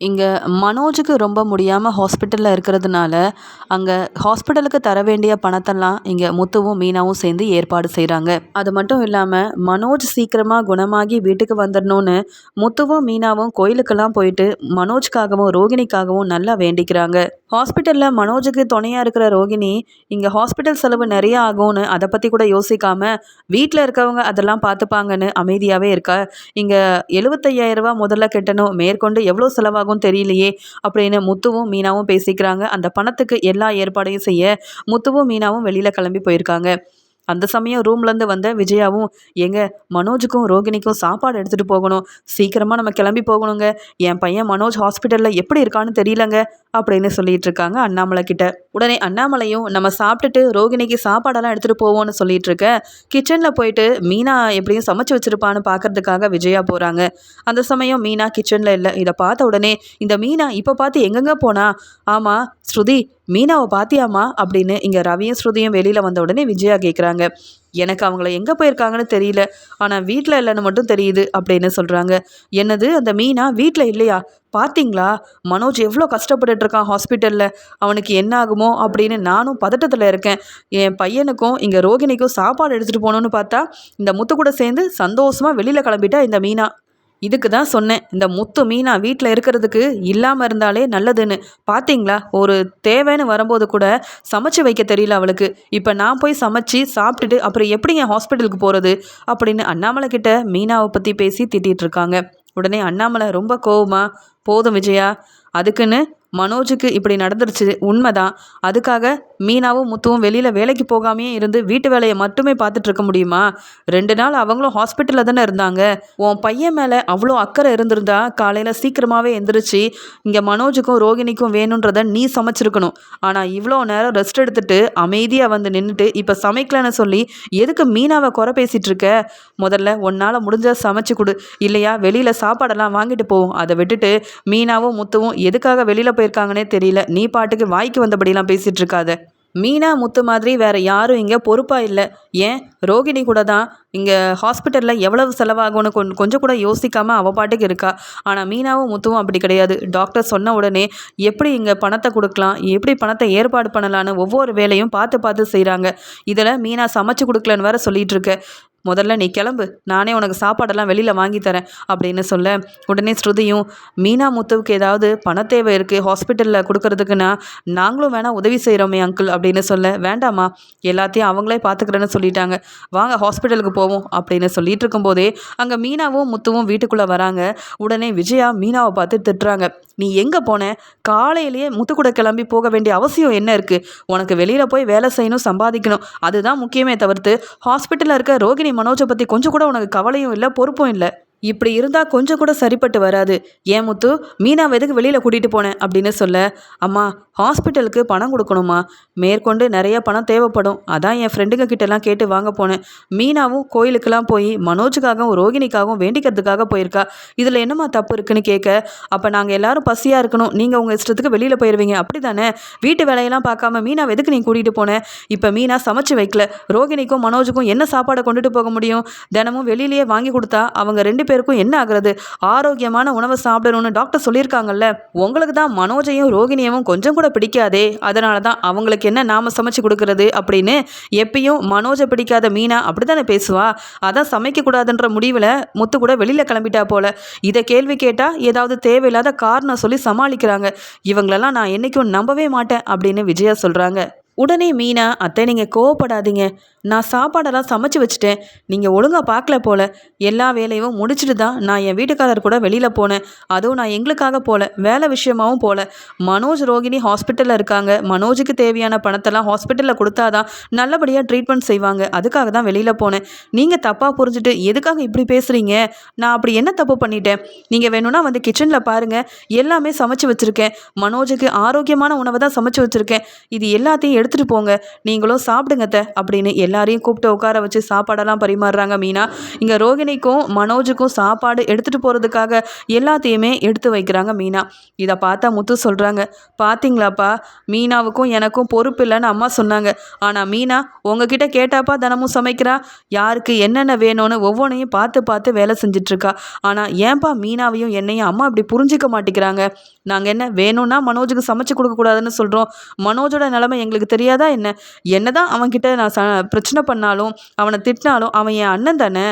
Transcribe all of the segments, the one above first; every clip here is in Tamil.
இங்கே மனோஜுக்கு ரொம்ப முடியாமல் ஹாஸ்பிட்டலில் இருக்கிறதுனால அங்கே ஹாஸ்பிட்டலுக்கு தர வேண்டிய பணத்தெல்லாம் இங்கே முத்துவும் மீனாவும் சேர்ந்து ஏற்பாடு செய்கிறாங்க அது மட்டும் இல்லாமல் மனோஜ் சீக்கிரமாக குணமாகி வீட்டுக்கு வந்துடணும்னு முத்துவும் மீனாவும் கோயிலுக்கெல்லாம் போயிட்டு மனோஜ்காகவும் ரோகிணிக்காகவும் நல்லா வேண்டிக்கிறாங்க. ஹாஸ்பிட்டலில் மனோஜுக்கு துணையாக இருக்கிற ரோகிணி இங்கே ஹாஸ்பிட்டல் செலவு நிறைய ஆகும்னு அதை பற்றி கூட யோசிக்காமல் வீட்டில் இருக்கவங்க அதெல்லாம் பார்த்துப்பாங்கன்னு அமைதியாகவே இருக்கா? இங்கே எழுபத்தையாயிரரூபா முதல்ல கட்டணும் மேற்கொண்டு எவ்வளோ செலவாக ஆகும் தெரியலையே. அப்படின்னு முத்துவும் மீனாவும் பேசிக்கிறாங்க. அந்த பணத்துக்கு எல்லா ஏற்பாடையும் செய்ய முத்துவும் மீனாவும் வெளியில் கிளம்பி போயிருக்காங்க. அந்த சமயம் ரூம்லேருந்து வந்த விஜயாவும் எங்க மனோஜுக்கும் ரோகிணிக்கும் சாப்பாடு எடுத்துகிட்டு போகணும். சீக்கிரமாக நம்ம கிளம்பி போகணுங்க. என் பையன் மனோஜ் ஹாஸ்பிட்டலில் எப்படி இருக்கான்னு தெரியலங்க அப்படின்னு சொல்லிட்டு இருக்காங்க அண்ணாமலை கிட்ட. உடனே அண்ணாமலையும் நம்ம சாப்பிட்டுட்டு ரோகிணிக்கு சாப்பாடெல்லாம் எடுத்துகிட்டு போவோம்னு சொல்லிட்டு இருக்க. கிச்சனில் போயிட்டு மீனா எப்படியும் சமைச்சு வச்சிருப்பான்னு பார்க்கறதுக்காக விஜயா போகிறாங்க அந்த சமயம் மீனா கிச்சனில் இல்லை. இதை பார்த்த உடனே இந்த மீனா இப்போ பார்த்து எங்கெங்க போனா? ஆமாம் ஸ்ருதி மீனாவை பாத்தியாமா அப்படின்னு இங்கே ரவியும் ஸ்ருதியும் வெளியில் வந்த உடனே விஜயா கேட்குறாங்க எனக்கு அவங்கள எங்கே போயிருக்காங்கன்னு தெரியல. ஆனால் வீட்டில் இல்லைன்னு மட்டும் தெரியுது அப்படின்னு சொல்கிறாங்க என்னது அந்த மீனா? வீட்டில் இல்லையா? பார்த்தீங்களா மனோஜ் எவ்வளோ கஷ்டப்பட்டுட்டு இருக்கான் ஹாஸ்பிட்டலில் அவனுக்கு என்ன ஆகுமோ அப்படின்னு நானும் பதட்டத்தில் இருக்கேன். என் பையனுக்கும் இங்கே ரோகிணிக்கும் சாப்பாடு எடுத்துகிட்டு போகணுன்னு பார்த்தா இந்த முத்து கூட சேர்ந்து சந்தோஷமாக வெளியில் கிளம்பிட்டா இந்த மீனா. இதுக்கு தான் சொன்னேன். இந்த முத்து மீனா வீட்டில் இருக்கிறதுக்கு இல்லாமல் இருந்தாலே நல்லதுன்னு. பார்த்தீங்களா ஒரு தேவைன்னு வரும்போது கூட சமைச்சு வைக்க தெரியல அவளுக்கு. இப்போ நான் போய் சமைச்சு சாப்பிட்டுட்டு அப்புறம் எப்படி என் ஹாஸ்பிட்டலுக்கு போகிறது அப்படின்னு அண்ணாமலை கிட்ட மீனாவை பற்றி பேசி திட்டிகிட்டு இருக்காங்க. உடனே அண்ணாமலை ரொம்ப கோவமா போதும் விஜயா அதுக்குன்னு மனோஜுக்கு இப்படி நடந்துருச்சு. உண்மைதான். அதுக்காக மீனாவும் முத்துவும் வெளியில் வேலைக்கு போகாமையே இருந்து வீட்டு வேலையை மட்டுமே பார்த்துட்டு இருக்க முடியுமா? ரெண்டு நாள் அவங்களும் ஹாஸ்பிட்டலில் தானே இருந்தாங்க. உன் பையன் மேலே அவ்வளோ அக்கறை இருந்திருந்தா காலையில் சீக்கிரமாகவே எந்திரிச்சு இங்கே மனோஜுக்கும் ரோகிணிக்கும் வேணுன்றத நீ சமைச்சிருக்கணும். ஆனால் இவ்வளோ நேரம் ரெஸ்ட் எடுத்துட்டு அமைதியாக வந்து நின்றுட்டு இப்போ சமைக்கலன்னு சொல்லி எதுக்கு மீனாவை குறை பேசிகிட்டு இருக்க? முதல்ல உன்னால் முடிஞ்ச சமைச்சு கொடு. இல்லையா வெளியில் சாப்பாடெல்லாம் வாங்கிட்டு போவோம் அதை விட்டுட்டு மீனாவும் முத்துவும் எதுக்காக வெளியில் போயிருக்காங்கன்னே தெரியல. நீ பாட்டுக்கு வாய்க்கு வந்தபடியெல்லாம் பேசிகிட்டு இருக்காத. மீனா முத்து மாதிரி வேற யாரும் இங்கே பொறுப்பாக இல்லை. ஏன்? ரோகிணி கூட தான் இங்கே ஹாஸ்பிட்டலில் எவ்வளவு செலவாகும்னு கொ கொஞ்சம் கூட யோசிக்காமல் அவள் பாட்டுக்கு இருக்கா. ஆனால் மீனாவும் முத்துவும் அப்படி கிடையாது. டாக்டர் சொன்ன உடனே எப்படி இங்கே பணத்தை கொடுக்கலாம் எப்படி பணத்தை ஏற்பாடு பண்ணலான்னு ஒவ்வொரு வேலையும் பார்த்து பார்த்து செய்கிறாங்க இதில் மீனா சமைச்சு கொடுக்கலன்னு வேற சொல்லிகிட்டு இருக்க. முதல்ல நீ கிளம்பு நானே உனக்கு சாப்பாடெல்லாம் வெளியில் வாங்கி தரேன் அப்படின்னு சொல்ல உடனே ஸ்ருதியும் மீனா முத்துவுக்கு ஏதாவது பண தேவை இருக்குது ஹாஸ்பிட்டலில் கொடுக்கறதுக்குன்னா நாங்களும் வேணால் உதவி செய்கிறோமே அங்கிள் அப்படின்னு சொல்ல வேண்டாமா எல்லாத்தையும் அவங்களே பார்த்துக்கிறேன்னு சொல்லிட்டாங்க வாங்க ஹாஸ்பிட்டலுக்கு போவோம் அப்படின்னு சொல்லிட்டு இருக்கும்போதே அங்கே மீனாவும் முத்துவும் வீட்டுக்குள்ளே வராங்க உடனே விஜயா மீனாவை பார்த்து திட்டுறாங்க நீ எங்கே போன? காலையிலேயே முத்துக்கூட கிளம்பி போக வேண்டிய அவசியம் என்ன இருக்குது உனக்கு வெளியில் போய் வேலை செய்யணும் சம்பாதிக்கணும் அதுதான் முக்கியமே தவிர்த்து ஹாஸ்பிட்டலில் இருக்க ரோகிணி மனோஜை பற்றி கொஞ்சம் கூட உனக்கு கவலையும் இல்லை பொறுப்பும் இல்லை. இப்படி இருந்தால் கொஞ்சம் கூட சரிப்பட்டு வராது. ஏன் முத்து? மீனாவை எதுக்கு வெளியில் கூட்டிகிட்டு போனேன் அப்படின்னு சொல்ல அம்மா ஹாஸ்பிட்டலுக்கு பணம் கொடுக்கணுமா மேற்கொண்டு நிறைய பணம் தேவைப்படும். அதான் என் ஃப்ரெண்டுங்க கிட்டலாம் கேட்டு வாங்க போனேன். மீனாவும் கோயிலுக்கெல்லாம் போய் மனோஜுக்காகவும் ரோகிணிக்காகவும் வேண்டிக்கிறதுக்காக போயிருக்கா. இதில் என்னம்மா தப்பு இருக்குன்னு கேட்க அப்போ நாங்கள் எல்லாரும் பசியாக இருக்கணும். நீங்கள் உங்கள் இஷ்டத்துக்கு வெளியில் போயிடுவீங்க அப்படி தானே வீட்டு வேலையெல்லாம் பார்க்காம மீனாவை எதுக்கு நீ கூட்டிகிட்டு போனேன் இப்போ மீனா சமைச்சு வைக்கல. ரோகிணிக்கும் மனோஜுக்கும் என்ன சாப்பாடை கொண்டுட்டு போக முடியும்? தினமும் வெளியிலேயே வாங்கி கொடுத்தா அவங்க ரெண்டு பேரும் பேருக்கும் என்ன ஆகுறது? ஆரோக்கியமான உணவை சாப்பிடணும்னு டாக்டர் சொல்லியிருக்காங்கல்ல. உங்களுக்கு தான் மனோஜையும் ரோகிணியவும் கொஞ்சம் கூட பிடிக்காதே? அதனால தான் அவங்களுக்கு என்ன நாம சமைச்சு கொடுக்கறது அப்படின்னு எப்பயும் மனோஜை பிடிக்காத மீனா அப்படி தானே பேசுவா? அதான் சமைக்கக்கூடாதுன்ற முடிவில் முத்து கூட வெளியில் கிளம்பிட்டா போல. இதை கேள்வி கேட்டால் ஏதாவது தேவையில்லாத காரணம் சொல்லி சமாளிக்கிறாங்க. இவங்களெல்லாம் நான் என்றைக்கும் நம்பவே மாட்டேன் அப்படின்னு விஜயா சொல்கிறாங்க உடனே மீனா அத்தை நீங்கள் கோவப்படாதீங்க. நான் சாப்பாடெல்லாம் சமைச்சு வச்சுட்டேன். நீங்கள் ஒழுங்காக பார்க்கல போல. எல்லா வேலையும் முடிச்சுட்டு தான் நான் என் வீட்டுக்காரர் கூட வெளியில் போனேன். அதுவும் நான் எங்களுக்காக போகல வேலை விஷயமாவும் போகல மனோஜ் ரோகிணி ஹாஸ்பிட்டலில் இருக்காங்க. மனோஜுக்கு தேவையான பணத்தெல்லாம் ஹாஸ்பிட்டலில் கொடுத்தாதான் நல்லபடியாக ட்ரீட்மெண்ட் செய்வாங்க. அதுக்காக தான் வெளியில் போனேன். நீங்கள் தப்பாக புரிஞ்சுட்டு எதுக்காக இப்படி பேசுகிறீங்க நான் அப்படி என்ன தப்பு பண்ணிட்டேன்? நீங்கள் வேணும்னா வந்து கிச்சனில் பாருங்கள் எல்லாமே சமைச்சு வச்சுருக்கேன். மனோஜுக்கு ஆரோக்கியமான உணவை தான் சமைச்சு வச்சுருக்கேன். இது எல்லாத்தையும் எடுத்துகிட்டு போங்க. நீங்களும் சாப்பிடுங்கத்த அப்படின்னு எல்லாரையும் கூப்பிட்டு உட்கார வச்சு சாப்பாடெல்லாம் பரிமாறுறாங்க மீனா. இங்கே ரோகிணிக்கும் மனோஜுக்கும் சாப்பாடு எடுத்துகிட்டு போகிறதுக்காக எல்லாத்தையுமே எடுத்து வைக்கிறாங்க மீனா. இதை பார்த்தா முத்து சொல்கிறாங்க பார்த்தீங்களாப்பா மீனாவுக்கும் எனக்கும் பொறுப்பு இல்லைன்னு அம்மா சொன்னாங்க. ஆனால் மீனா உங்ககிட்ட கேட்டாப்பா தினமும் சமைக்கிறா? யாருக்கு என்னென்ன வேணும்னு ஒவ்வொன்றையும் பார்த்து பார்த்து வேலை செஞ்சிட்ருக்கா ஆனால் ஏன்பா மீனாவையும் என்னையும் அம்மா அப்படி புரிஞ்சிக்க மாட்டேங்கிறாங்க? நாங்கள் என்ன வேணும்னா மனோஜுக்கு சமைச்சு கொடுக்கக்கூடாதுன்னு சொல்கிறோம் மனோஜோட நிலமை எங்களுக்கு தெரியாதா என்ன? என்ன தான் அவன்கிட்ட நான் ச பிரச்சனை பண்ணாலும் அவனை திட்டினாலும் அவன் என் அண்ணன் தானே?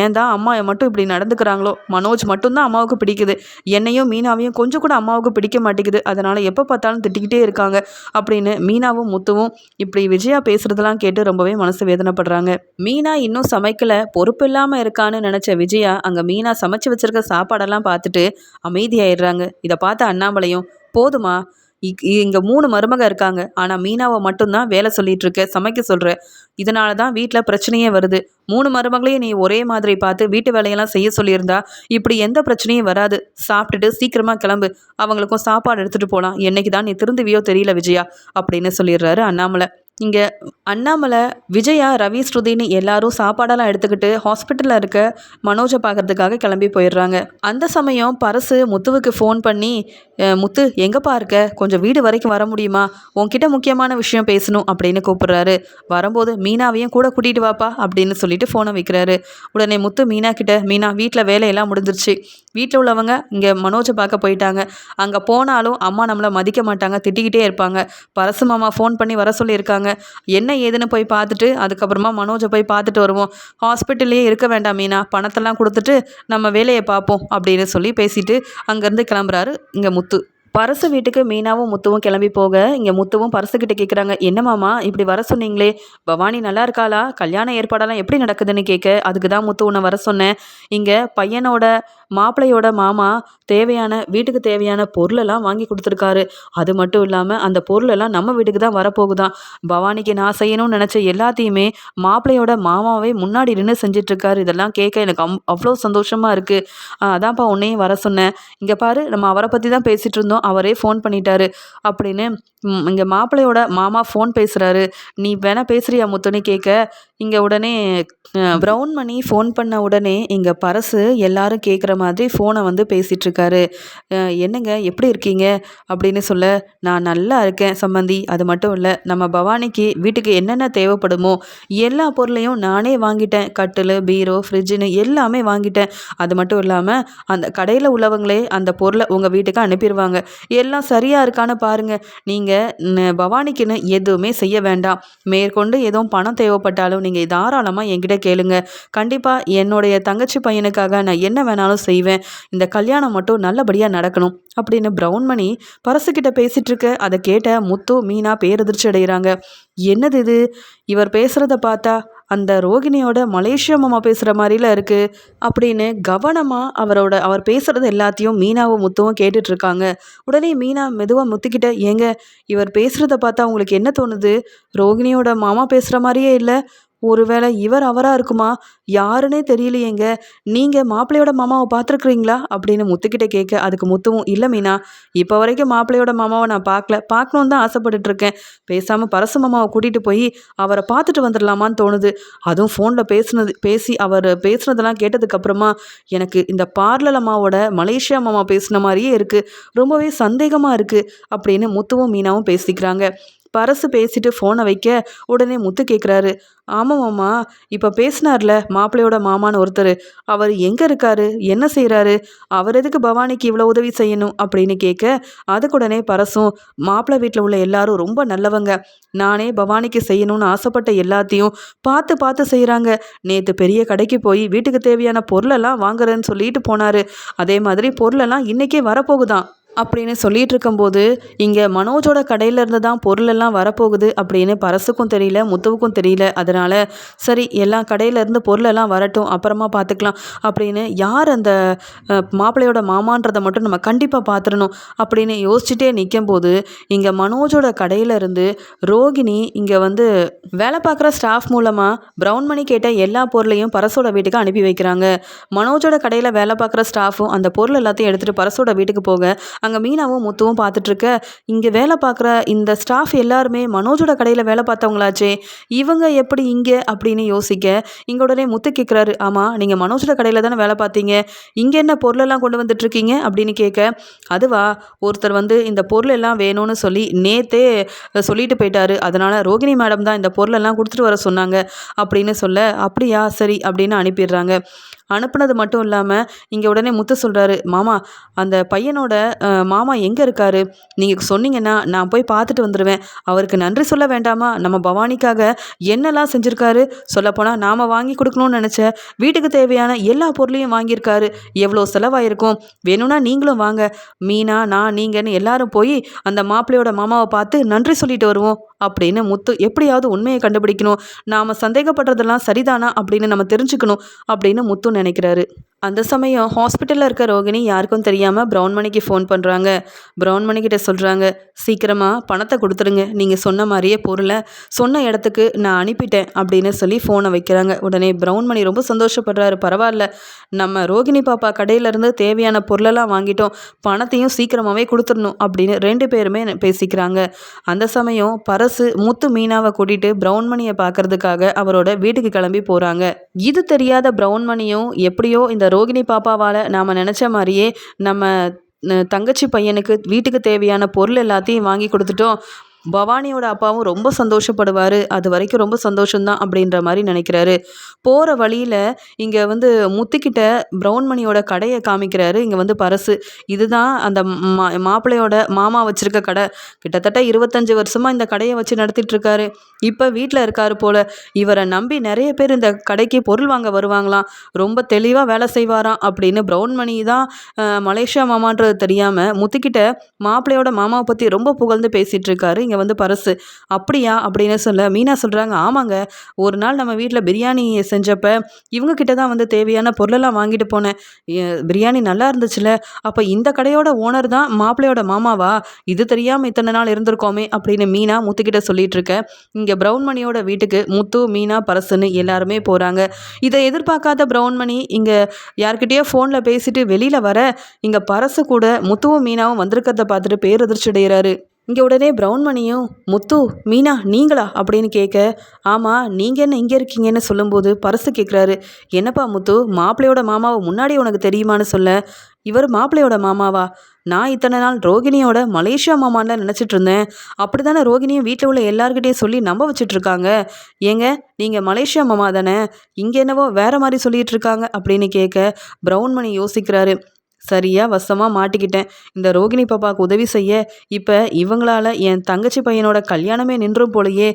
ஏன் தான் அம்மா மட்டும் இப்படி நடந்துக்கிறாங்களோ? மனோஜ் மட்டும்தான் அம்மாவுக்கு பிடிக்குது. என்னையும் மீனாவையும் கொஞ்சம் கூட அம்மாவுக்கு பிடிக்க மாட்டேங்குது. அதனால் எப்போ பார்த்தாலும் திட்டிக்கிட்டே இருக்காங்க. அப்படின்னு மீனாவும் முத்துவும் இப்படி விஜயா பேசுகிறதெல்லாம் கேட்டு ரொம்பவே மனசு வேதனைப்படுறாங்க. மீனா இன்னும் சமைக்கலை பொறுப்பு இல்லாமல் இருக்கான்னு நினச்ச விஜயா அங்கே மீனா சமைச்சு வச்சிருக்க சாப்பாடெல்லாம் பார்த்துட்டு அமைதியாயிடுறாங்க. இதை பார்த்து அண்ணாமலையும் போதுமா இங்கே மூணு மருமக இருக்காங்க. ஆனால் மீனாவை மட்டும்தான் வேலை சொல்லிட்டு இருக்க சமைக்க சொல்கிற இதனால தான் வீட்டில் பிரச்சனையே வருது. மூணு மருமகளையும் நீ ஒரே மாதிரி பார்த்து வீட்டு வேலையெல்லாம் செய்ய சொல்லியிருந்தா இப்படி எந்த பிரச்சனையும் வராது. சாப்பிட்டுட்டு சீக்கிரமாக கிளம்பு. அவங்களுக்கும் சாப்பாடு எடுத்துகிட்டு போகலாம் என்னைக்கு தான் நீ திருந்துவியோ தெரியல விஜயா அப்படின்னு சொல்லிடுறாரு அண்ணாமலை. இங்கே அண்ணாமலை விஜயா ரவி ஸ்ருதின்னு எல்லாரும் சாப்பாடெல்லாம் எடுத்துக்கிட்டு ஹாஸ்பிட்டலில் இருக்க மனோஜை பார்க்கறதுக்காக கிளம்பி போயிடுறாங்க. அந்த சமயம் பரசு முத்துவுக்கு ஃபோன் பண்ணி முத்து எங்கேப்பா இருக்க? கொஞ்சம் வீடு வரைக்கும் வர முடியுமா? உன்கிட்ட முக்கியமான விஷயம் பேசணும் அப்படின்னு கூப்பிட்றாரு. வரும்போது மீனாவையும் கூட கூட்டிகிட்டு வாப்பா அப்படின்னு சொல்லிட்டு ஃபோனை வைக்கிறாரு. உடனே முத்து மீனா கிட்ட மீனா வீட்டில் வேலையெல்லாம் முடிஞ்சிருச்சு. வீட்டில் உள்ளவங்க இங்கே மனோஜை பார்க்க போயிட்டாங்க. அங்கே போனாலும் அம்மா நம்மளை மதிக்க மாட்டாங்க திட்டிக்கிட்டே இருப்பாங்க. பரசு மாமா ஃபோன் பண்ணி வர சொல்லியிருக்காங்க. என்ன ஏதுன்னு போய் பார்த்துட்டு அதுக்கப்புறமா மனோஜை போய் பார்த்துட்டு வருவோம். ஹாஸ்பிட்டல்லையே இருக்க வேண்டாம் மீனா பணத்தெல்லாம் கொடுத்துட்டு நம்ம வேலையை பார்ப்போம் அப்படின்னு சொல்லி பேசிட்டு அங்கேருந்து கிளம்புறாரு இங்கே முத்து. பரசு வீட்டுக்கு மீனாவும் முத்துவும் கிளம்பி போக இங்கே முத்துவும் பரசுக்கிட்ட கேட்குறாங்க என்ன மாமா இப்படி வர சொன்னீங்களே? பவானி நல்லா இருக்காளா? கல்யாண ஏற்பாடெல்லாம் எப்படி நடக்குதுன்னு கேட்க அதுக்கு தான் முத்து உன்னை வர சொன்னேன். இங்கே பையனோட மாப்பிள்ளையோட மாமா தேவையான வீட்டுக்கு தேவையான பொருளெல்லாம் வாங்கி கொடுத்துருக்காரு. அது மட்டும் இல்லாமல் அந்த பொருளெல்லாம் நம்ம வீட்டுக்கு தான் வரப்போகுதான். பவானிக்கு நான் செய்யணும்னு நினச்ச எல்லாத்தையுமே மாப்பிள்ளையோட மாமாவே முன்னாடி நின்று செஞ்சிட்ருக்காரு. இதெல்லாம் கேட்க எனக்கு அம் அவ்வளோ சந்தோஷமாக இருக்குது அதான்ப்பா உன்னையும் வர சொன்னேன். இங்கே பாரு நம்ம அவரை பற்றி தான் பேசிகிட்டு இருந்தோம் அவரே ஃபோன் பண்ணிட்டாரு. அப்படின்னு இங்கே மாப்பிள்ளையோட மாமா ஃபோன் பேசுகிறாரு நீ வேணா பேசுகிறியா முத்துன்னு கேட்க இங்கே உடனே ப்ரௌன் மணி ஃபோன் பண்ண உடனே இங்கே பரசு எல்லாரும் கேட்குற மாதிரி ஃபோனை வந்து பேசிகிட்ருக்காரு என்னங்க எப்படி இருக்கீங்க? அப்படின்னு சொல்ல நான் நல்லா இருக்கேன் சம்மந்தி அது மட்டும் இல்லை நம்ம பவானிக்கு வீட்டுக்கு என்னென்ன தேவைப்படுமோ எல்லா பொருளையும் நானே வாங்கிட்டேன். கட்டில் பீரோ ஃப்ரிட்ஜுன்னு எல்லாமே வாங்கிட்டேன். அது மட்டும் இல்லாமல் அந்த கடையில் உள்ளவங்களே அந்த பொருளை உங்கள் வீட்டுக்கு அனுப்பிடுவாங்க எல்லாம் சரியாக இருக்கான்னு பாருங்கள் நீங்கள் பவானிக்குன்னு எதுவுமே செய்ய வேண்டாம். மேற்கொண்டு எதுவும் பணம் தேவைப்பட்டாலும் நீங்கள் தாராளமாக என்கிட்ட கேளுங்க. கண்டிப்பாக என்னுடைய தங்கச்சி பையனுக்காக நான் என்ன வேணாலும் செய்வேன். இந்த கல்யாணம் மட்டும் நல்லபடியாக நடக்கணும். அப்படின்னு பிரவுன்மணி பரசுக்கிட்ட பேசிகிட்டு இருக்க அதை கேட்ட முத்து மீனா பேரதிர்ச்சி அடைகிறாங்க. என்னது இது? இவர் பேசுகிறத பார்த்தா அந்த ரோகிணியோட மலேசியா மாமா பேசுகிற மாதிரில இருக்குது அப்படின்னு கவனமாக அவரோட அவர் பேசுகிறது எல்லாத்தையும் மீனாவும் முத்துவும் கேட்டுட்ருக்காங்க உடனே மீனா மெதுவாக முத்துக்கிட்ட ஏங்க இவர் பேசுகிறத பார்த்தா உங்களுக்கு என்ன தோணுது? ரோகிணியோட மாமா பேசுகிற மாதிரியே இல்லை. ஒருவேளை இவர் அவராக இருக்குமா? யாருன்னே தெரியலையேங்க. நீங்கள் மாப்பிள்ளையோட மாமாவை பார்த்துருக்குறீங்களா? அப்படின்னு முத்துக்கிட்ட கேட்க அதுக்கு முத்துவும் இல்லை மீனா இப்போ வரைக்கும் மாப்பிள்ளையோட மாமாவை நான் பார்க்கல. பார்க்கணுன்னு தான் ஆசைப்பட்டுட்ருக்கேன். பேசாமல் பரசு மாமாவை கூட்டிகிட்டு போய் அவரை பார்த்துட்டு வந்துடலாமான்னு தோணுது. அதுவும் ஃபோனில் பேசுனது பேசி அவர் பேசுனதெல்லாம் கேட்டதுக்கப்புறமா எனக்கு இந்த பார்லர் அம்மாவோட மலேசியா மாமா பேசின மாதிரியே இருக்குது ரொம்பவே சந்தேகமாக இருக்குது அப்படின்னு முத்துவும் மீனாவும் பேசிக்கிறாங்க. பரசு பேசிட்டு ஃபோனை வைக்க உடனே முத்து கேட்குறாரு ஆமாம் மாமா இப்போ பேசினார்ல மாப்பிள்ளையோட மாமான்னு ஒருத்தர். அவர் எங்கே இருக்காரு? என்ன செய்கிறாரு அவர் எதுக்கு பவானிக்கு இவ்வளோ உதவி செய்யணும்? அப்படின்னு கேட்க அதுக்கு உடனே பரசும் மாப்பிள்ளை வீட்டில் உள்ள எல்லாரும் ரொம்ப நல்லவங்க. நானே பவானிக்கு செய்யணும்னு ஆசைப்பட்ட எல்லாத்தையும் பார்த்து பார்த்து செய்கிறாங்க நேற்று பெரிய கடைக்கு போய் வீட்டுக்கு தேவையான பொருளெல்லாம் வாங்குறேன்னு சொல்லிட்டு போனார். அதே மாதிரி பொருளெல்லாம் இன்றைக்கே வரப்போகுதான் அப்படின்னு சொல்லிட்டு இருக்கும்போது இங்கே மனோஜோட கடையிலேருந்து தான் பொருளெல்லாம் வரப்போகுது அப்படின்னு பரசுக்கும் தெரியல முத்துவுக்கும் தெரியல. அதனால் சரி எல்லா கடையிலேருந்து பொருளெல்லாம் வரட்டும் அப்புறமா பார்த்துக்கலாம் அப்படின்னு யார் அந்த மாப்பிள்ளையோட மாமான்றதை மட்டும் நம்ம கண்டிப்பாக பார்த்துடணும் அப்படின்னு யோசிச்சுட்டே நிற்கும் போது இங்கே மனோஜோட கடையிலேருந்து ரோகிணி இங்கே வந்து வேலை பார்க்குற ஸ்டாஃப் மூலமாக ப்ரௌன் மணி கேட்ட எல்லா பொருளையும் பரசோட வீட்டுக்கு அனுப்பி வைக்கிறாங்க. மனோஜோட கடையில் வேலை பார்க்குற ஸ்டாஃபும் அந்த பொருள் எல்லாத்தையும் எடுத்துகிட்டு பரசோட வீட்டுக்கு போக அங்கே மீனாவும் முத்துவும் பார்த்துட்ருக்க இங்கே வேலை பார்க்குற இந்த ஸ்டாஃப் எல்லாருமே மனோஜோட கடையில் வேலை பார்த்தவங்களாச்சே இவங்க எப்படி இங்கே அப்படின்னு யோசிக்க இங்கே உடனே முத்து கேட்குறாரு ஆமாம் நீங்கள் மனோஜோட கடையில் தானே வேலை பார்த்தீங்க இங்கே என்ன பொருளெல்லாம் கொண்டு வந்துட்டுருக்கீங்க அப்படின்னு கேட்க அதுவா ஒருத்தர் வந்து இந்த பொருள் எல்லாம் வேணும்னு சொல்லி நேத்தே சொல்லிட்டு போயிட்டாரு அதனால் ரோகிணி மேடம் தான் இந்த பொருளெல்லாம் கொடுத்துட்டு வர சொன்னாங்க அப்படின்னு சொல்ல அப்படியா சரி அப்படின்னு அனுப்பிடுறாங்க. அனுப்புனது மட்டும் இல்லாமல் இங்கே உடனே முத்து சொல்கிறாரு மாமா அந்த பையனோட மாமா எங்கே இருக்காரு? நீங்கள் சொன்னீங்கன்னா நான் போய் பார்த்துட்டு வந்துடுவேன் அவருக்கு நன்றி சொல்ல வேண்டாமா? நம்ம பவானிக்காக என்னெல்லாம் செஞ்சுருக்காரு? சொல்லப்போனால் நாம் வாங்கி கொடுக்கணும்னு நினச்ச வீட்டுக்கு தேவையான எல்லா பொருளையும் வாங்கியிருக்காரு. எவ்வளோ செலவாயிருக்கும்? வேணும்னா நீங்களும் வாங்க. மீனா நான் நீங்கன்னு எல்லாரும் போய் அந்த மாப்பிள்ளையோட மாமாவை பார்த்து நன்றி சொல்லிட்டு வருவோம் அப்படின்னு முத்து எப்படியாவது உண்மையை கண்டுபிடிக்கணும். நாம் சந்தேகப்படுறதெல்லாம் சரிதானா அப்படின்னு நம்ம தெரிஞ்சுக்கணும் அப்படின்னு முத்து நினைக்கிறாரு. அந்த சமயம் ஹாஸ்பிட்டலில் இருக்க ரோகிணி யாருக்கும் தெரியாமல் ப்ரௌன்மணிக்கு ஃபோன் பண்ணுறாங்க ப்ரௌன்மணி கிட்ட சொல்கிறாங்க சீக்கிரமாக பணத்தை கொடுத்துருங்க நீங்கள் சொன்ன மாதிரியே பொருளை. சொன்ன இடத்துக்கு நான் அனுப்பிட்டேன் அப்படின்னு சொல்லி ஃபோனை வைக்கிறாங்க. உடனே பிரவுன்மணி ரொம்ப சந்தோஷப்படுறாரு. பரவாயில்ல. நம்ம ரோகிணி பாப்பா கடையிலேருந்து தேவையான பொருளெல்லாம் வாங்கிட்டோம். பணத்தையும் சீக்கிரமாகவே கொடுத்துடணும் அப்படின்னு ரெண்டு பேருமே பேசிக்கிறாங்க. அந்த சமயம் பரசு முத்து மீனாவை கூட்டிகிட்டு ப்ரௌன்மணியை பார்க்கறதுக்காக அவரோட வீட்டுக்கு கிளம்பி போகிறாங்க இது தெரியாத ப்ரௌன்மணியும் எப்படியோ இந்த ரோகிணி பாப்பாவால் நாம் நினச்ச மாதிரியே நம்ம தங்கச்சி பையனுக்கு வீட்டுக்கு தேவையான பொருள் எல்லாத்தையும் வாங்கி கொடுத்துட்டோம். பவானியோட அப்பாவும் ரொம்ப சந்தோஷப்படுவார். அது வரைக்கும் ரொம்ப சந்தோஷம்தான் அப்படின்ற மாதிரி நினைக்கிறாரு. போகிற வழியில் இங்கே வந்து முத்துக்கிட்ட ப்ரௌன்மணியோட கடையை காமிக்கிறாரு. இங்கே வந்து பரசு. இதுதான் அந்த மா மாப்பிள்ளையோட மாமா வச்சுருக்க கடை. கிட்டத்தட்ட இருபத்தஞ்சி வருஷமாக இந்த கடையை வச்சு நடத்திட்டுருக்காரு. இப்போ வீட்டில் இருக்காரு போல். இவரை நம்பி நிறைய பேர் இந்த கடைக்கு பொருள் வாங்க வருவாங்களாம். ரொம்ப தெளிவாக வேலை செய்வாராம் அப்படின்னு ப்ரௌன்மணி தான் மலேசியா மாமான்றது தெரியாமல் முத்துக்கிட்ட மாப்பிள்ளையோட மாமாவை பற்றி ரொம்ப புகழ்ந்து பேசிகிட்டு இருக்காரு இங்கே வந்து பரசு. அப்படியா? அப்படின்னு சொல்ல மீனா சொல்கிறாங்க ஆமாங்க ஒரு நாள் நம்ம வீட்டில் பிரியாணி செஞ்சப்போ இவங்க கிட்ட தான் வந்து தேவையான பொருளெல்லாம் வாங்கிட்டு போனேன். பிரியாணி நல்லா இருந்துச்சுல அப்போ இந்த கடையோட ஓனர் தான் மாப்பிள்ளையோட மாமாவா? இது தெரியாமல் இத்தனை நாள் இருந்திருக்கோமே அப்படின்னு மீனா முத்துக்கிட்ட சொல்லிட்டு இருக்க இங்கே ப்ரௌன்மணியோட வீட்டுக்கு முத்து மீனா பரசுன்னு எல்லாருமே போகிறாங்க இதை எதிர்பார்க்காத பிரவுன்மணி இங்கே யார்கிட்டயோ ஃபோனில் பேசிட்டு வெளியில் வர இங்கே பரசு கூட முத்துவும் மீனாவும் வந்திருக்கிறத பார்த்துட்டு பேரதிர்ச்சி அடைகிறாரு இங்கே உடனே ப்ரௌன் மணியும் முத்து மீனா நீங்களா? அப்படின்னு கேட்க ஆமாம் நீங்கள் என்ன இங்கே இருக்கீங்கன்னு சொல்லும்போது பரசு கேட்குறாரு என்னப்பா முத்து மாப்பிள்ளையோட மாமாவை முன்னாடி உனக்கு தெரியுமான்னு சொல்ல? இவர் மாப்பிள்ளையோட மாமாவா? நான் இத்தனை நாள் ரோகிணியோட மலேசியா மாமான்லாம் நினச்சிட்டு இருந்தேன். அப்படி தானே ரோகிணியும் வீட்டில் உள்ள எல்லாருக்கிட்டையும் சொல்லி நம்ப வச்சுட்ருக்காங்க? ஏங்க நீங்கள் மலேசியா மாமா தானே? இங்கே என்னவோ வேறு மாதிரி சொல்லிகிட்டு இருக்காங்க அப்படின்னு கேட்க ப்ரௌன் மணி யோசிக்கிறாரு. சரியாக வசமாக மாட்டிக்கிட்டேன். இந்த ரோகிணி பாப்பாவுக்கு உதவி செய்ய இப்போ இவங்களால என் தங்கச்சி பையனோட கல்யாணமே நின்றும் போலையே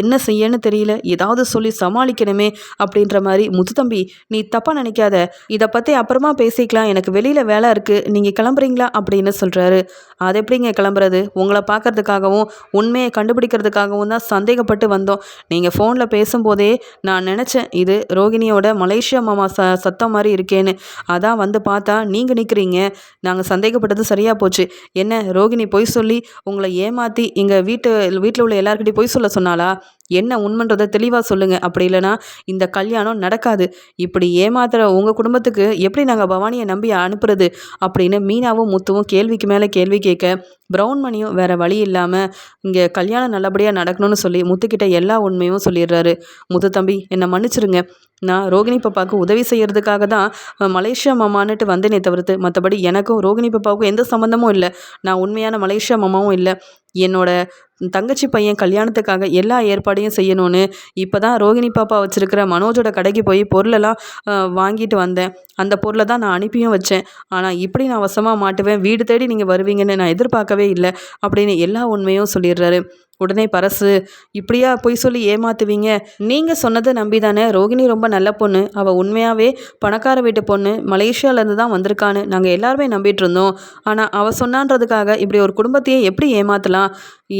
என்ன செய்யன்னு தெரியல. ஏதாவது சொல்லி சமாளிக்கணுமே அப்படின்ற மாதிரி முத்து தம்பி நீ தப்பாக நினைக்காத. இதை பற்றி அப்புறமா பேசிக்கலாம். எனக்கு வெளியில் வேலை இருக்குது நீங்கள் கிளம்புறீங்களா அப்படின்னு சொல்கிறாரு அது எப்படிங்க கிளம்புறது? உங்களை பார்க்கறதுக்காகவும் உண்மையை கண்டுபிடிக்கிறதுக்காகவும் தான் சந்தேகப்பட்டு வந்தோம். நீங்கள் ஃபோனில் பேசும்போதே நான் நினச்சேன் இது ரோகிணியோட மலேசியா மாமா ச சத்தம் மாதிரி இருக்கேன்னு. அதான் வந்து பார்த்தா நீங்கள் நிற்கிறீங்க நாங்கள் சந்தேகப்பட்டது சரியாக போச்சு. என்ன ரோகிணி பொய் சொல்லி உங்களை ஏமாற்றி எங்கள் வீட்டு வீட்டில் உள்ள எல்லாருக்கிட்டையும் பொய் சொல்ல சொன்னாலா என்ன உண்மைன்றதை தெளிவாக சொல்லுங்கள் அப்படி இல்லைனா இந்த கல்யாணம் நடக்காது. இப்படி ஏமாத்துகிற உங்கள் குடும்பத்துக்கு எப்படி நாங்கள் பவானியை நம்பி அனுப்புறது? அப்படின்னு மீனாவும் முத்துவும் கேள்விக்கு மேலே கேள்வி கேட்க ப்ரௌன் மணியும் வேறு வழி இல்லாமல் இங்கே கல்யாணம் நல்லபடியாக நடக்கணும்னு சொல்லி முத்துக்கிட்ட எல்லா உண்மையும் சொல்லிடுறாரு. முத்து தம்பி என்னை மன்னிச்சிருங்க. நான் ரோகிணி பாப்பாவுக்கு உதவி செய்கிறதுக்காக தான் மலேசியா மாமான்னுட்டு வந்தேனே தவிர்த்து மற்றபடி எனக்கும் ரோகிணி பாப்பாவுக்கும் எந்த சம்மந்தமும் இல்லை. நான் உண்மையான மலேசியா மாமாவும் இல்லை. என்னோட தங்கச்சி பையன் கல்யாணத்துக்காக எல்லா ஏற்பாடையும் செய்யணும்னு இப்போ தான் ரோகிணி பாப்பா வச்சுருக்கிற மனோஜோட கடைக்கு போய் பொருளெல்லாம் வாங்கிட்டு வந்தேன். அந்த பொருளை தான் நான் அனுப்பியும் வச்சேன். ஆனால் இப்படி நான் வசமாக மாட்டுவேன். வீடு தேடி நீங்கள் வருவீங்கன்னு நான் எதிர்பார்க்கவே இல்லை அப்படின்னு எல்லா உண்மையும் சொல்லிடுறாரு. உடனே பரசு இப்படியா பொய் சொல்லி ஏமாத்துவீங்க? நீங்கள் சொன்னதை நம்பி தானே ரோகிணி ரொம்ப நல்ல பொண்ணு. அவள் உண்மையாகவே பணக்கார வீட்டு பொண்ணு. மலேசியாவிலேருந்து தான் வந்திருக்கான்னு நாங்கள் எல்லாருமே நம்பிட்டு இருந்தோம். ஆனால் அவள் சொன்னான்றதுக்காக இப்படி ஒரு குடும்பத்தையே எப்படி ஏமாற்றலாம்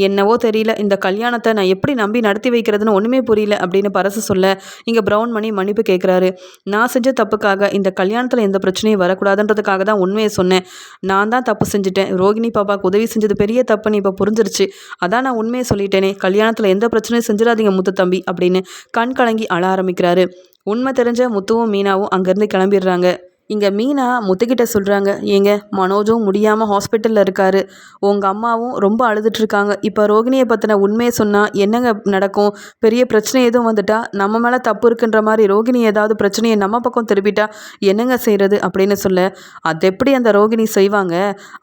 என்னவோ தெரியல. இந்த கல்யாணத்தை நான் எப்படி நம்பி நடத்தி வைக்கிறதுன்னு ஒன்றுமே புரியல அப்படின்னு பரசு சொல்ல இங்கே ப்ரௌன் மணி மன்னிப்பு கேட்குறாரு நான் செஞ்ச தப்புக்காக இந்த கல்யாணத்தில் எந்த பிரச்சனையும் வரக்கூடாதுன்றதுக்காக தான் உண்மையை சொன்னேன். நான் தான் தப்பு செஞ்சுட்டேன். ரோகிணி பாப்பாவுக்கு உதவி செஞ்சது பெரிய தப்புன்னு இப்போ புரிஞ்சிருச்சு. அதான் நான் உண்மையை சொல்லிட்டேனே. கல்யாணத்தில் எந்த பிரச்சனையும் செஞ்சிடாதீங்க முத்து தம்பி அப்படின்னு கண் கலங்கி அழ ஆரம்பிக்கிறாரு. உண்மை தெரிஞ்ச முத்துவும் மீனாவும் அங்கேருந்து கிளம்பிடுறாங்க. இங்கே மீனா முத்துக்கிட்ட சொல்கிறாங்க ஏங்க மனோஜும் முடியாமல் ஹாஸ்பிட்டலில் இருக்கார். உங்கள் அம்மாவும் ரொம்ப அழுதுட்ருக்காங்க. இப்போ ரோகிணியை பற்றின உண்மையை சொன்னால் என்னங்க நடக்கும்? பெரிய பிரச்சனை எதுவும் வந்துட்டா? நம்ம மேலே தப்பு இருக்குன்ற மாதிரி ரோகிணி ஏதாவது பிரச்சனையை நம்ம பக்கம் திருப்பிட்டா என்னங்க செய்கிறது அப்படின்னு சொல்ல அது எப்படி அந்த ரோகிணி செய்வாங்க?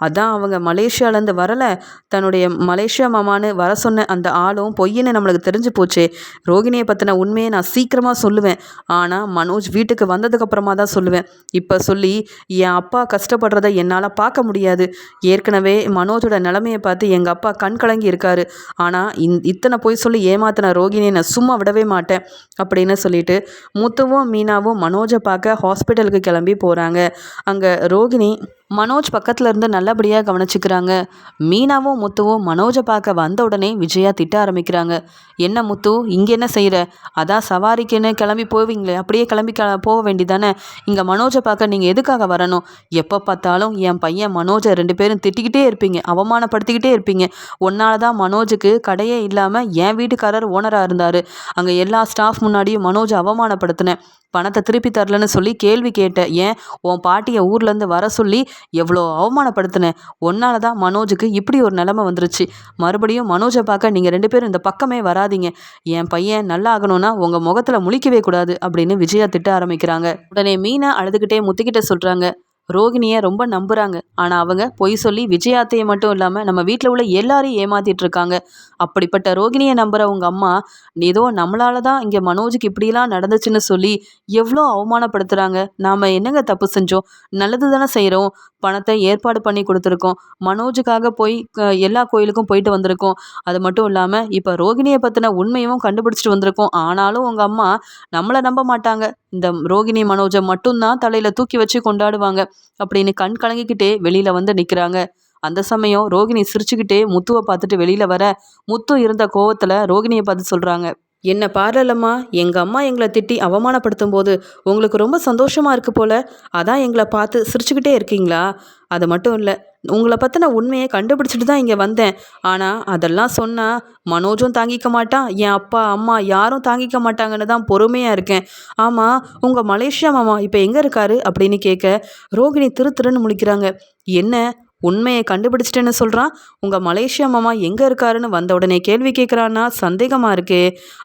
அதான் அவங்க மலேசியாவிலேருந்து வரலை. தன்னுடைய மலேசியா மாமான்னு வர சொன்ன அந்த ஆளும் பொய்ன்னு நம்மளுக்கு தெரிஞ்சு போச்சே. ரோகிணியை பற்றின உண்மையை நான் சீக்கிரமாக சொல்லுவேன். ஆனால் மனோஜ் வீட்டுக்கு வந்ததுக்கப்புறமா தான் சொல்லுவேன். இப்போ சொல்லி என் அப்பா கஷ்டப்படுறத என்னால் பார்க்க முடியாது. ஏற்கனவே மனோஜோட நிலமையை பார்த்து எங்கள் அப்பா கண் கலங்கி இருக்காரு. ஆனால் இந் இத்தனை போய் சொல்லி ஏமாத்தின ரோகிணியை நான் சும்மா விடவே மாட்டேன் அப்படின்னு சொல்லிட்டு முத்துவும் மீனாவும் மனோஜை பார்க்க ஹாஸ்பிட்டலுக்கு கிளம்பி போகிறாங்க அங்கே ரோகிணி மனோஜ் பக்கத்தில் இருந்து நல்லபடியாக கவனிச்சுக்கிறாங்க. மீனாவும் முத்துவும் மனோஜை பார்க்க வந்த உடனே விஜயா திட்ட ஆரம்பிக்கிறாங்க. என்ன முத்து இங்கே என்ன செய்கிற அதான் சவாரிக்குன்னு கிளம்பி போவீங்களே அப்படியே கிளம்பி க போக வேண்டிதானே இங்கே மனோஜை பார்க்க நீங்கள் எதுக்காக வரணும்? எப்போ பார்த்தாலும் என் பையன் மனோஜை ரெண்டு பேரும் திட்டிக்கிட்டே இருப்பீங்க அவமானப்படுத்திக்கிட்டே இருப்பீங்க. ஒன்னால தான் மனோஜுக்கு கடையே இல்லாமல் என் வீட்டுக்காரர் ஓனராக இருந்தார். அங்கே எல்லா ஸ்டாஃப் முன்னாடியும் மனோஜை அவமானப்படுத்தினேன். பணத்தை திருப்பி தரலன்னு சொல்லி கேள்வி கேட்டேன். ஏன்? உன் பாட்டியை ஊர்லேருந்து வர சொல்லி எவ்வளோ அவமானப்படுத்தினேன் ஒன்னால தான் மனோஜுக்கு இப்படி ஒரு நிலமை வந்துருச்சு. மறுபடியும் மனோஜை பார்க்க நீங்கள் ரெண்டு பேரும் இந்த பக்கமே வராதிங்க. என் பையன் நல்லா ஆகணும்னா உங்கள் முகத்தில் முழிக்கவே கூடாது அப்படின்னு விஜயா திட்ட ஆரம்பிக்கிறாங்க. உடனே மீனா அழுதுகிட்டே முத்திக்கிட்ட சொல்கிறாங்க ரோகிணியை ரொம்ப நம்புகிறாங்க ஆனால் அவங்க பொய் சொல்லி விஜயாத்தையை மட்டும் இல்லாமல் நம்ம வீட்டில் உள்ள எல்லாரையும் ஏமாத்திட்டு இருக்காங்க. அப்படிப்பட்ட ரோகிணியை நம்புகிற உங்கள் அம்மா ஏதோ நம்மளால தான் இங்கே மனோஜுக்கு இப்படிலாம் நடந்துச்சுன்னு சொல்லி எவ்வளோ அவமானப்படுத்துகிறாங்க நாம் என்னங்க தப்பு செஞ்சோம்? நல்லது தானே செய்கிறோம் பணத்தை ஏற்பாடு பண்ணி கொடுத்துருக்கோம். மனோஜுக்காக போய் எல்லா கோயிலுக்கும் போயிட்டு வந்திருக்கோம். அது மட்டும் இல்லாமல் இப்போ ரோகிணியை பற்றின உண்மையும் கண்டுபிடிச்சிட்டு வந்திருக்கோம். ஆனாலும் உங்கள் அம்மா நம்மளை நம்ப மாட்டாங்க. இந்த ரோகிணி மனோஜை மட்டும்தான் தலையில் தூக்கி வச்சு கொண்டாடுவாங்க. அப்படின்னு கண் கலங்கிக்கிட்டே வெளியில் வந்து நிற்கிறாங்க அந்த சமயம் ரோகிணி சிரிச்சுக்கிட்டே முத்துவை பார்த்துட்டு வெளியில் வர. முத்து இருந்த கோவத்தில் ரோகிணியை பார்த்து சொல்கிறாங்க என்ன பாரலம்மா எங்கள் அம்மா எங்களை திட்டி அவமானப்படுத்தும் போது உங்களுக்கு ரொம்ப சந்தோஷமாக இருக்கு போல அதான் எங்களை பார்த்து சிரிச்சுக்கிட்டே இருக்கீங்களா? அது மட்டும் இல்லை உங்களை பற்றின உண்மையை கண்டுபிடிச்சிட்டு தான் இங்கே வந்தேன். ஆனால் அதெல்லாம் சொன்னால் மனோஜும் தாங்கிக்க மாட்டான் என் அப்பா அம்மா யாரும் தாங்கிக்க மாட்டாங்கன்னு தான் பொறுமையாக இருக்கேன். ஆமாம் உங்கள் மலேசியா மாமா இப்போ எங்கே இருக்காரு அப்படின்னு கேட்க ரோகிணி திரு திருன்னு முழிக்கிறாங்க. என்ன உண்மையை கண்டுபிடிச்சிட்டேன்னு சொல்கிறான் உங்கள் மலேசியா மாமா எங்கே இருக்காருன்னு வந்த உடனே கேள்வி கேட்குறான்னா சந்தேகமாக இருக்கே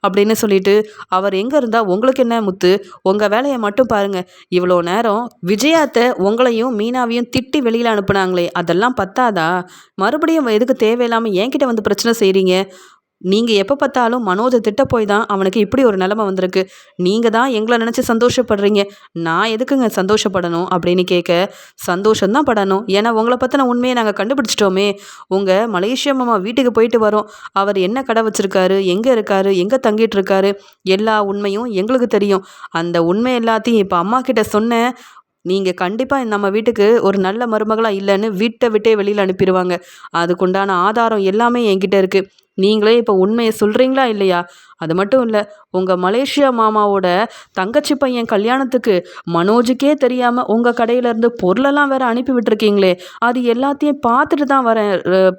அப்படின்னு சொல்லிட்டு அவர் எங்கே இருந்தால் உங்களுக்கு என்ன முத்து? உங்கள் வேலையை மட்டும் பாருங்கள் இவ்வளோ நேரம் விஜயாத்தை உங்களையும் மீனாவையும் திட்டி வெளியில் அனுப்புனாங்களே அதெல்லாம் பத்தாதா? மறுபடியும் எதுக்கு தேவையில்லாமல் என்கிட்ட வந்து பிரச்சனை செய்கிறீங்க நீங்கள் எப்போ பார்த்தாலும் மனோஜை திட்ட போய் தான் அவனுக்கு இப்படி ஒரு நிலமை வந்திருக்கு. நீங்கள் தான் எங்களை நினச்சி சந்தோஷப்படுறீங்க. நான் எதுக்குங்க சந்தோஷப்படணும் அப்படின்னு கேட்க சந்தோஷம்தான் படணும். ஏன்னா உங்களை பற்றின உண்மையை நாங்கள் கண்டுபிடிச்சிட்டோமே. உங்கள் மலேசியா மாமா வீட்டுக்கு போயிட்டு வரோம். அவர் என்ன கடை வச்சுருக்காரு? எங்கே இருக்காரு? எங்கே தங்கிட்டு இருக்காரு? எல்லா உண்மையும் எங்களுக்கு தெரியும். அந்த உண்மை எல்லாத்தையும் இப்போ அம்மா கிட்ட சொன்னேன் நீங்கள் கண்டிப்பாக நம்ம வீட்டுக்கு ஒரு நல்ல மருமகளாக இல்லைன்னு வீட்டை விட்டே வெளியில் அனுப்பிடுவாங்க. அதுக்குண்டான ஆதாரம் எல்லாமே என்கிட்ட இருக்குது நீங்களே இப்போ உண்மையை சொல்கிறீங்களா இல்லையா? அது மட்டும் இல்லை உங்கள் மலேசியா மாமாவோட தங்கச்சி பையன் கல்யாணத்துக்கு மனோஜுக்கே தெரியாமல் உங்கள் கடையிலேருந்து பொருளெல்லாம் வேறு அனுப்பி விட்டுருக்கீங்களே அது எல்லாத்தையும் பார்த்துட்டு தான் வரேன்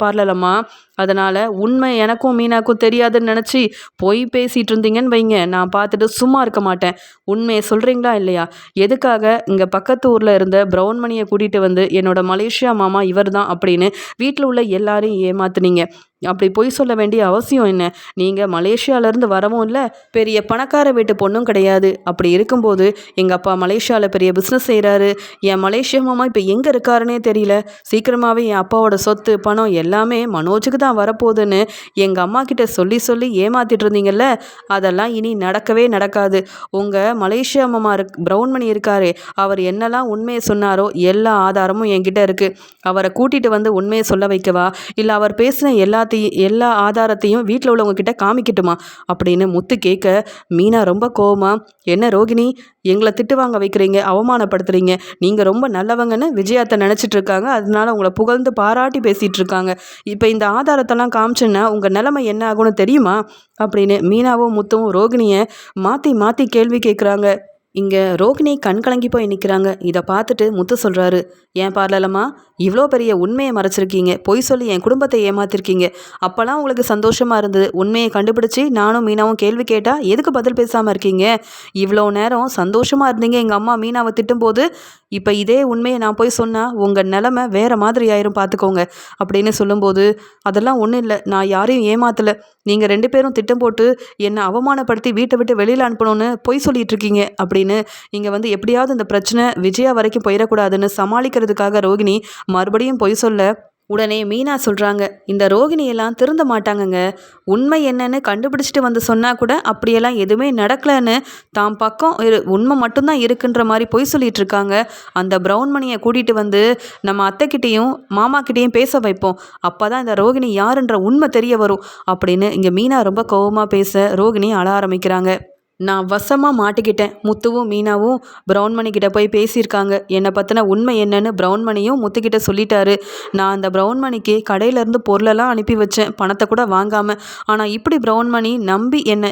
பார்லலம்மா. அதனால் உண்மை எனக்கும் மீனாக்கும் தெரியாதுன்னு நினச்சி பொய் பேசிகிட்டு இருந்தீங்கன்னு வைங்க. நான் பார்த்துட்டு சும்மா இருக்க மாட்டேன். உண்மையை சொல்கிறீங்களா இல்லையா? எதுக்காக இங்கே பக்கத்து ஊரில் இருந்த பிரவுன்மணியை கூட்டிகிட்டு வந்து என்னோட மலேசியா மாமா இவர் தான் அப்படின்னு வீட்டில் உள்ள எல்லாரையும் ஏமாத்துனீங்க. அப்படி பொய் சொல்ல வேண்டிய அவசியம் என்ன? நீங்கள் மலேசியாவிலேருந்து வரவும் இல்லை பெரிய பணக்கார வீட்டு பொண்ணும் கிடையாது. அப்படி இருக்கும்போது எங்கள் அப்பா மலேசியாவில் பெரிய பிஸ்னஸ் செய்கிறாரு என் மலேசியா மாமா இப்போ எங்கே இருக்காருன்னே தெரியல. சீக்கிரமாகவே என் அப்பாவோட சொத்து பணம் எல்லாமே மனோஜுக்கு தான் வரப்போகுதுன்னு எங்கள் அம்மா கிட்ட சொல்லி சொல்லி ஏமாத்திட்டு இருந்தீங்கல்ல? அதெல்லாம் இனி நடக்கவே நடக்காது. உங்கள் மலேசியா மாமா இருக் பிரவுன்மணி இருக்காரு அவர் என்னெல்லாம் உண்மையை சொன்னாரோ எல்லா ஆதாரமும் என்கிட்ட இருக்குது அவரை கூட்டிகிட்டு வந்து உண்மையை சொல்ல வைக்கவா? இல்லை அவர் பேசின எல்லாத்தையும் எல்லா ஆதாரத்தையும் வீட்டில் உள்ளவங்க கிட்ட காமிக்கட்டுமா? அப்படின்னு முத்து கேட்க மீனா ரொம்ப கோவமா என்ன ரோகிணி எங்களை திட்டு வாங்க வைக்கிறீங்க அவமானப்படுத்துறீங்க. நீங்கள் ரொம்ப நல்லவங்கன்னு விஜயாத்தை நினச்சிட்டு இருக்காங்க அதனால உங்களை புகழ்ந்து பாராட்டி பேசிகிட்டு இருக்காங்க இப்போ இந்த ஆதாரத்தெல்லாம் காமிச்சுன்னா உங்கள் நிலைமை என்ன ஆகும்னு தெரியுமா? அப்படின்னு மீனாவும் முத்துவும் ரோகிணியை மாற்றி மாற்றி கேள்வி கேட்குறாங்க இங்கே ரோகிணி கண் கலங்கி போய் நிற்கிறாங்க இதை பார்த்துட்டு முத்து சொல்கிறாரு ஏன் பார்லலம்மா? இவ்வளோ பெரிய உண்மையை மறைச்சிருக்கீங்க. பொய் சொல்லி என் குடும்பத்தை ஏமாத்திருக்கீங்க. அப்போல்லாம் உங்களுக்கு சந்தோஷமாக இருந்தது. உண்மையை கண்டுபிடிச்சி நானும் மீனாவும் கேள்வி கேட்டால் எதுக்கு பதில் பேசாமல் இருக்கீங்க? இவ்வளோ நேரம் சந்தோஷமாக இருந்தீங்க. எங்கள் அம்மா மீனாவை திட்டும்போது இப்போ இதே உண்மையை நான் போய் சொன்னால் உங்கள் நிலமை வேறு மாதிரி ஆயிரும் பார்த்துக்கோங்க. அப்படின்னு சொல்லும்போது அதெல்லாம் ஒன்றும் இல்லை. நான் யாரையும் ஏமாத்தலை. நீங்கள் ரெண்டு பேரும் திட்டம் போட்டு என்னை அவமானப்படுத்தி வீட்டை விட்டு வெளியில் அனுப்பணும்னு பொய் சொல்லிட்டு இருக்கீங்க அப்படின்னு இங்கே வந்து எப்படியாவது இந்த பிரச்சனை விஜயா வரைக்கும் போயிடக்கூடாதுன்னு சமாளிக்கிறதுக்காக ரோகிணி மறுபடியும் பொய் சொல்ல உடனே மீனா சொல்கிறாங்க இந்த ரோகிணியெல்லாம் திருந்த மாட்டாங்கங்க. உண்மை என்னன்னு கண்டுபிடிச்சிட்டு வந்து சொன்னால் கூட அப்படியெல்லாம் எதுவுமே நடக்கலைன்னு தாம் பக்கம் இரு உண்மை மட்டும்தான் இருக்குன்ற மாதிரி பொய் சொல்லிட்டு இருக்காங்க. அந்த ப்ரௌன் மணியை கூட்டிகிட்டு வந்து நம்ம அத்தைக்கிட்டேயும் மாமாக்கிட்டேயும் பேச வைப்போம். அப்போ தான் இந்த ரோகிணி யாருன்ற உண்மை தெரிய வரும். அப்படின்னு இங்கே மீனா ரொம்ப கோவமாக பேச ரோகிணி அழ ஆரம்பிக்கிறாங்க. நான் வசமாக மாட்டிக்கிட்டேன். முத்துவும் மீனாவும் பிரவுன்மணி கிட்ட போய் பேசியிருக்காங்க. என்னை பற்றின உண்மை என்னன்னு பிரவுன்மணியும் முத்துக்கிட்ட சொல்லிட்டாரு. நான் அந்த ப்ரௌன்மணிக்கு கடையிலேருந்து பொருளெல்லாம் அனுப்பி வச்சேன். பணத்தை கூட வாங்காமல் ஆனால் இப்படி ப்ரௌன்மணி நம்பி என்னை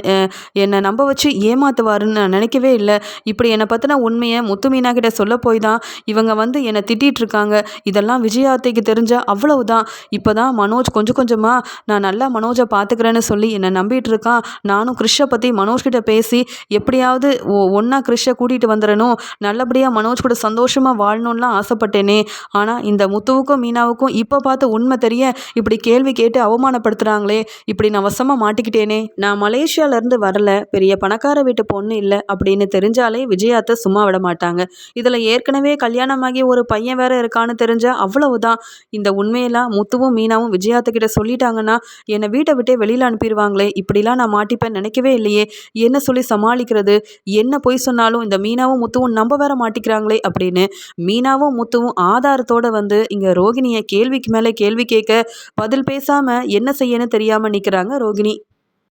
என்னை நம்ப வச்சு ஏமாத்துவாருன்னு நான் நினைக்கவே இல்லை. இப்படி என்னை பற்றின உண்மையை முத்து மீனா கிட்ட சொல்ல போய் தான் இவங்க வந்து என்னை திட்டிகிட்டு இருக்காங்க இதெல்லாம் விஜயாத்தைக்கு தெரிஞ்சால் அவ்வளவுதான். இப்போ தான் மனோஜ் கொஞ்சம் கொஞ்சமாக நான் நல்லா மனோஜை பார்த்துக்கிறேன்னு சொல்லி என்னை நம்பிட்டு இருக்கான் நானும் கிருஷ்ணை பற்றி மனோஜ் கிட்ட பேசி எப்படியாவது ஒ ஒன்றா கிறிஷை கூட்டிகிட்டு வந்துடணும். நல்லபடியாக மனோஜ் கூட சந்தோஷமாக வாழணும்லாம் ஆசைப்பட்டேனே. ஆனால் இந்த முத்துவுக்கும் மீனாவுக்கும் இப்போ பார்த்து உண்மை தெரிய இப்படி கேள்வி கேட்டு அவமானப்படுத்துகிறாங்களே இப்படி நான் வசமாக மாட்டிக்கிட்டேனே. நான் மலேசியாவிலேருந்து வரல. பெரிய பணக்கார வீட்டு பொண்ணு இல்லை அப்படின்னு தெரிஞ்சாலே விஜயாத்தை சும்மா விட மாட்டாங்க. இதில் ஏற்கனவே கல்யாணமாகி ஒரு பையன் வேற இருக்கான்னு தெரிஞ்சால் அவ்வளவுதான். இந்த உண்மையெல்லாம் முத்துவும் மீனாவும் விஜயாத்துக்கிட்ட சொல்லிட்டாங்கன்னா என்னை வீட்டை விட்டே வெளியில் அனுப்பிடுவாங்களே. இப்படிலாம் நான் மாட்டிப்பேன் நினைக்கவே இல்லையே. என்ன சொல்லி சமாளிக்கிறது? என்ன பொய் சொன்னாலும் இந்த மீனாவும் முத்துவும் நம்ப வேற மாட்டிக்கிறாங்களே அப்படின்னு மீனாவும் முத்துவும் ஆதாரத்தோட வந்து இங்கே ரோகிணியை கேள்விக்கு மேலே கேள்வி கேட்க பதில் பேசாமல் என்ன செய்யன்னு தெரியாமல் நிற்கிறாங்க ரோகிணி.